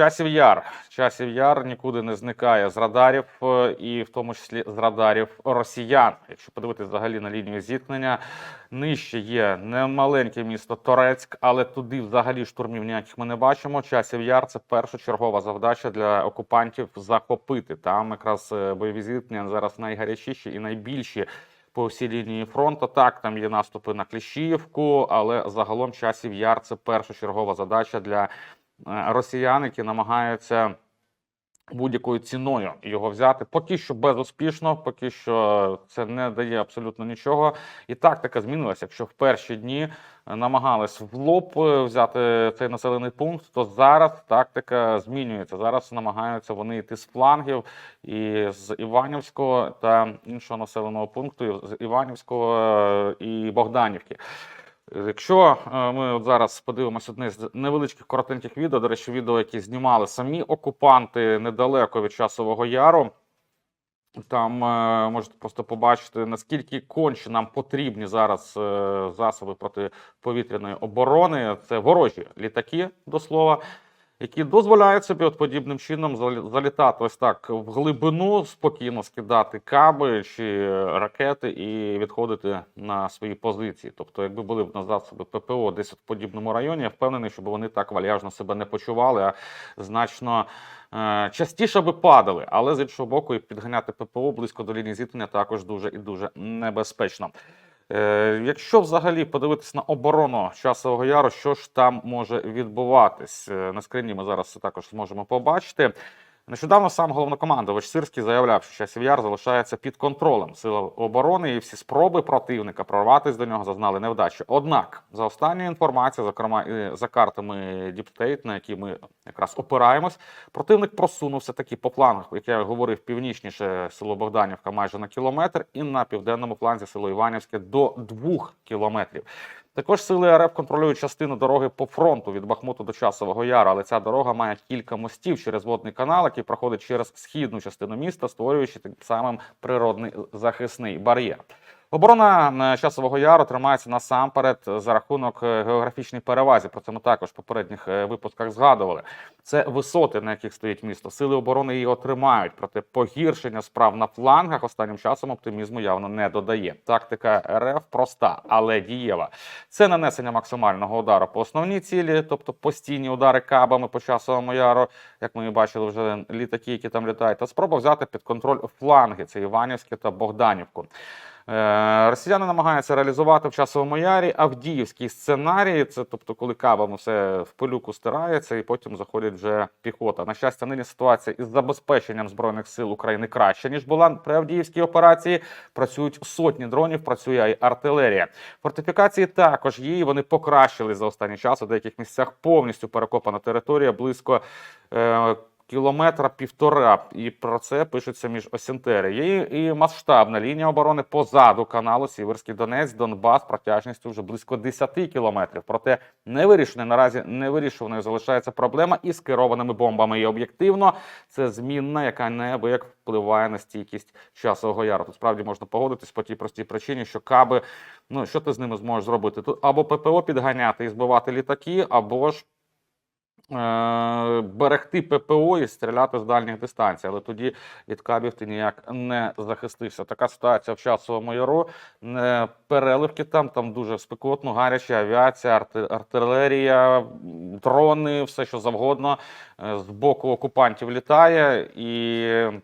Часів Яр. Часів Яр нікуди не зникає з радарів, е, і в тому числі з радарів росіян. Якщо подивитися взагалі на лінію зіткнення, нижче є немаленьке місто Торецьк, але туди взагалі штурмів ніяких ми не бачимо. Часів Яр це першочергова завдача для окупантів захопити. Там якраз е, бойові зіткнення зараз найгарячіші і найбільші. По всій лінії фронту так там є наступи на Кліщіївку, але загалом часів яр це першочергова задача для росіян, які намагаються будь-якою ціною його взяти. Поки що безуспішно, поки що це не дає абсолютно нічого. І тактика змінилася. Якщо в перші дні е, намагались в лоб е, взяти цей населений пункт, то зараз тактика змінюється. Зараз намагаються вони йти з флангів і з Іванівського та іншого населеного пункту, з Іванівського е, і Богданівки. Якщо е, ми от зараз подивимося одне з невеличких коротеньких відео, до речі, відео, які знімали самі окупанти недалеко від часового яру. Там е, можете просто побачити, наскільки конче нам потрібні зараз е, засоби протиповітряної оборони. Це ворожі літаки, до слова, які дозволяють собі от подібним чином залі- залітати ось так в глибину, спокійно скидати каби чи ракети і відходити на свої позиції. Тобто, якби були б на засоби ППО десь в подібному районі, я впевнений, щоб вони так вальяжно себе не почували, а значно е, частіше би падали. Але з іншого боку, і підганяти ППО близько до лінії зіткнення також дуже і дуже небезпечно. Е, Якщо взагалі подивитись на оборону часового яру, що ж там може відбуватись? Е, На скрині ми зараз також зможемо побачити. Нещодавно сам головнокомандувач Сирський заявляв, що часів яр залишається під контролем сил оборони, і всі спроби противника прорватися до нього зазнали невдачі. Однак, за останньою інформацією, зокрема і за картами Діптейт, на які ми якраз опираємось, противник просунувся таки по флангах, як я говорив, північніше село Богданівка майже на кілометр, і на південному фланзі село Іванівське до двох кілометрів. Також сили РФ контролюють частину дороги по фронту від Бахмуту до Часового Яру, але ця дорога має кілька мостів через водний канал, який проходить через східну частину міста, створюючи тим самим природний захисний бар'єр. Оборона е, Часового Яру тримається насамперед за рахунок е, географічної перевазі. Про це ми також в попередніх е, випусках згадували. Це висоти, на яких стоїть місто. Сили оборони її отримають. Проте погіршення справ на флангах останнім часом оптимізму явно не додає. Тактика РФ проста, але дієва. Це нанесення максимального удару по основній цілі, тобто постійні удари кабами по часовому яру, як ми бачили вже літаки, які там літають, та спроба взяти під контроль фланги. Це Іванівське та Богданівку. Е, Росіяни намагаються реалізувати в часовому ярі авдіївський сценарій. Це тобто, коли кабами все в пилюку стирається, і потім заходить вже піхота. На щастя, нині ситуація із забезпеченням збройних сил України краще ніж була при Авдіївській операції. Працюють сотні дронів, працює і артилерія. Фортифікації також є. і Вони покращили за останній час. У деяких місцях повністю перекопана територія близько. Кілометра півтора, і про це пишуться між осінтери. Є і масштабна лінія оборони позаду каналу Сіверський Донець, Донбас протяжністю вже близько 10 кілометрів. Проте не вирішена наразі не вирішуваною залишається проблема із керованими бомбами. І об'єктивно це змінна, яка неабияк впливає на стійкість часового яру. Тут справді можна погодитись по тій простій причині, що каби, ну що ти з ними зможеш зробити? Тут або ППО підганяти і збивати літаки, або ж берегти ППО і стріляти з дальніх дистанцій, але тоді від кабів ти ніяк не захистився. Така ситуація в часовому яру. Переливки там, там дуже спекотно, гаряча авіація, артилерія, дрони, все що завгодно е, з боку окупантів літає. І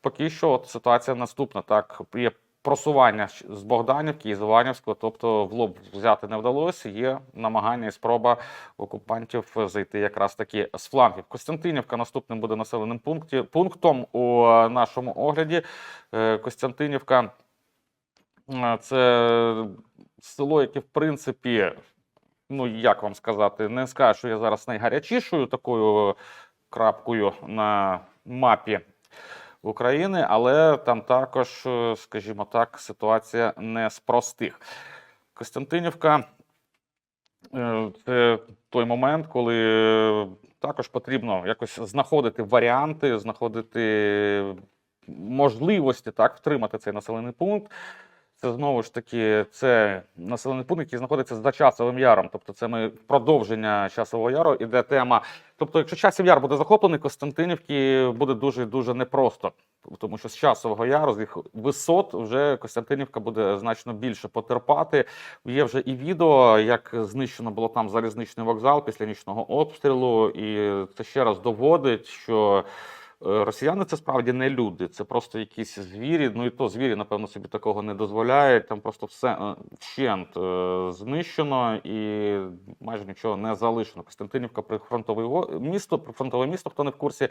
поки що от ситуація наступна. Так, є просування з Богданівки і з Іванівського, тобто в лоб взяти не вдалося. Є намагання і спроба окупантів зайти якраз таки з флангів. Костянтинівка наступним буде населеним пункті, пунктом у нашому огляді. Е, Костянтинівка е, це село, яке в принципі. Ну, як вам сказати, не скажу, що я зараз найгарячішою такою крапкою на мапі України, але там також, е, скажімо так, ситуація не з простих. Костянтинівка е, це той момент, коли е, також потрібно якось знаходити варіанти, знаходити можливості так втримати цей населений пункт. Це знову ж таки це населений пункт, який знаходиться за часовим яром. Тобто, це ми продовження часового яру іде тема. Тобто, якщо часів яр буде захоплений, Костянтинівки буде дуже дуже непросто. Тому що з часового яру, з їх висот, вже Костянтинівка буде значно більше потерпати. Є вже і відео, як знищено було там залізничний вокзал після нічного обстрілу, і це ще раз доводить, що росіяни це справді не люди, це просто якісь звірі. Ну і то звірі, напевно, собі такого не дозволяють. Там просто все е, вщент е, знищено і майже нічого не залишено. Костянтинівка прифронтове місто, прифронтове місто, хто не в курсі.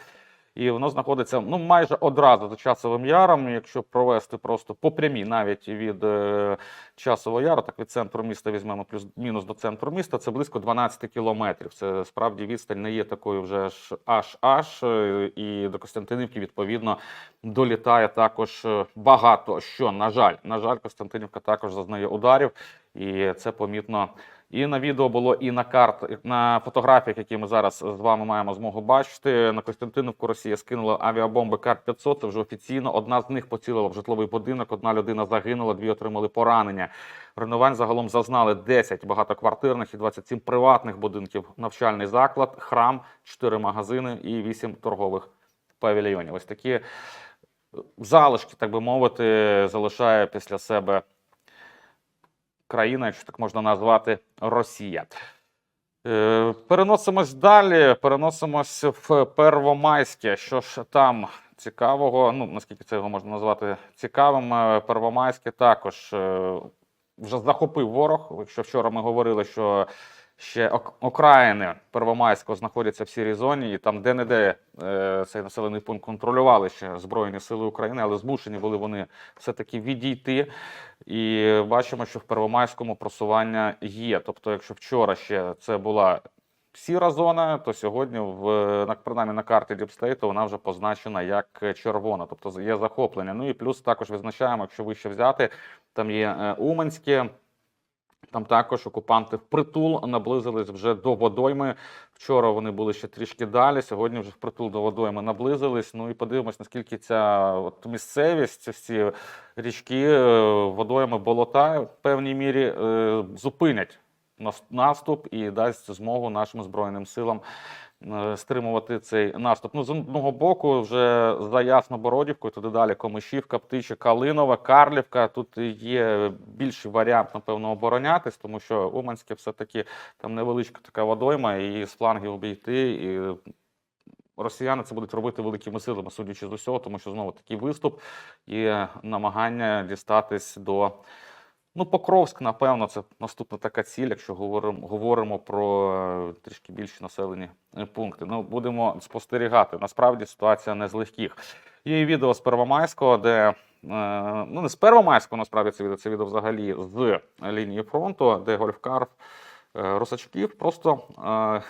І воно знаходиться ну майже одразу за часовим яром. Якщо провести просто по прямій, навіть від е, часового яру, так від центру міста візьмемо плюс-мінус до центру міста, це близько 12 кілометрів. Це справді відстань не є такою вже аж аж. е, І до Костянтинівки відповідно долітає також е, багато що. На жаль, на жаль, Костянтинівка також зазнає ударів, і це помітно. І на відео було, і на карт, на фотографіях, які ми зараз з вами маємо змогу бачити. На Костянтинівку Росія скинула авіабомби Кар-500. Це вже офіційно. Одна з них поцілила в житловий будинок. Одна людина загинула, дві отримали поранення. Руйнувань загалом зазнали 10 багатоквартирних і 27 приватних будинків, навчальний заклад, храм, 4 магазини і 8 торгових павільйонів. Ось такі залишки, так би мовити, залишає після себе країна, якщо так можна назвати, Росія. Е, Переносимось далі, переносимось в Первомайське. Що ж там цікавого? Ну, наскільки це його можна назвати цікавим, е, Первомайське також е, вже захопив ворог. Якщо вчора ми говорили, що ще ок- окраїни Первомайського знаходяться в сірій зоні, і там де-не-де е, цей населений пункт контролювали ще Збройні Сили України, але змушені були вони все-таки відійти. І бачимо, що в Первомайському просування є. Тобто, якщо вчора ще це була сіра зона, то сьогодні, в, на, принаймні на карті Діпстейту, вона вже позначена як червона, тобто є захоплення. Ну і плюс також визначаємо, якщо вище взяти, там є е, Уманське. Там також окупанти впритул наблизились вже до водойми. Вчора вони були ще трішки далі. Сьогодні вже впритул до водойми наблизились. Ну і подивимось, наскільки ця от місцевість, всі річки, е, водойми, болота в певній мірі е, зупинять наступ і дасть змогу нашим збройним силам стримувати цей наступ. Ну, з одного боку, вже за Яснобородівкою, туди далі Комишівка, Птича, Калинова, Карлівка. Тут є більший варіант, напевно, оборонятись, тому що Уманське все-таки там невеличка така водойма, і з флангів обійти. І росіяни це будуть робити великими силами, судячи з усього, тому що знову такий виступ і намагання дістатись до. Ну, Покровськ, напевно, це наступна така ціль, якщо говоримо, говоримо про е, трішки більші населені е, пункти. Ну, будемо спостерігати. Насправді ситуація не з легких. Є відео з Первомайського, де е, ну не з Первомайського, насправді це відео, це відео взагалі з лінії фронту, де гольфкар Русачків просто,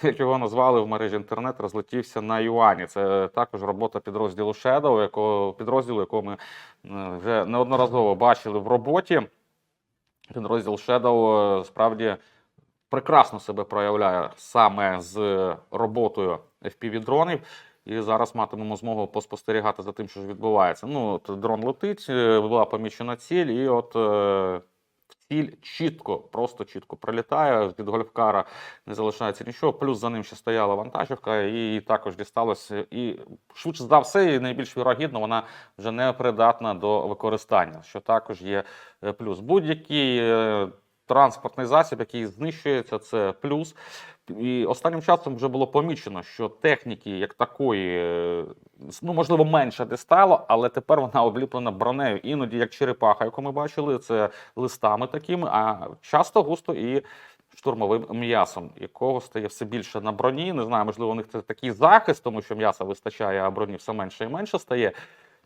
як його назвали в мережі інтернет, розлетівся на Юані. Це також робота підрозділу Shadow, якого підрозділу, якого ми вже неодноразово бачили в роботі. Підрозділ Shadow е, справді прекрасно себе проявляє саме з роботою FPV-дронів. І зараз матимемо змогу поспостерігати за тим, що ж відбувається. Ну, от дрон летить, е, була помічена ціль, і от е, ціль чітко, просто чітко прилітає. Від гольфкара не залишається нічого. Плюс за ним ще стояла вантажівка, і також дісталося. І швидше за все, і найбільш вірогідно, вона вже не придатна до використання, що також є е, плюс. Будь-який е, транспортний засіб, який знищується, це плюс. І останнім часом вже було помічено, що техніки як такої, е, ну можливо, менше де стало, але тепер вона обліплена бронею. Іноді як черепаха, яку ми бачили, це листами такими, а часто густо і штурмовим м'ясом, якого стає все більше на броні. Не знаю, можливо, у них це такий захист, тому що м'яса вистачає, а броні все менше і менше стає.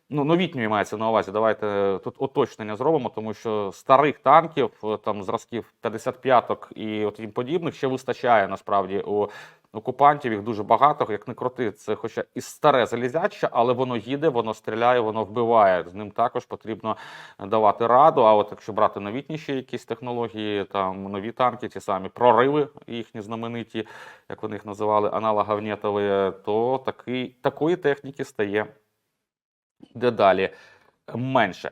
Ну, новітньої мається на увазі. Давайте тут уточнення зробимо, тому що старих танків, е, там зразків 55-ок і от їм подібних ще вистачає насправді у окупантів. Їх дуже багато. Як не крути, це хоча і старе залізяче, але воно їде, воно стріляє, воно вбиває. З ним також потрібно давати раду. А от якщо брати новітніші якісь технології, там нові танки, ті самі прориви, їхні знамениті, як вони їх називали, аналоговнєтові, то такий, такої техніки стає дедалі менше.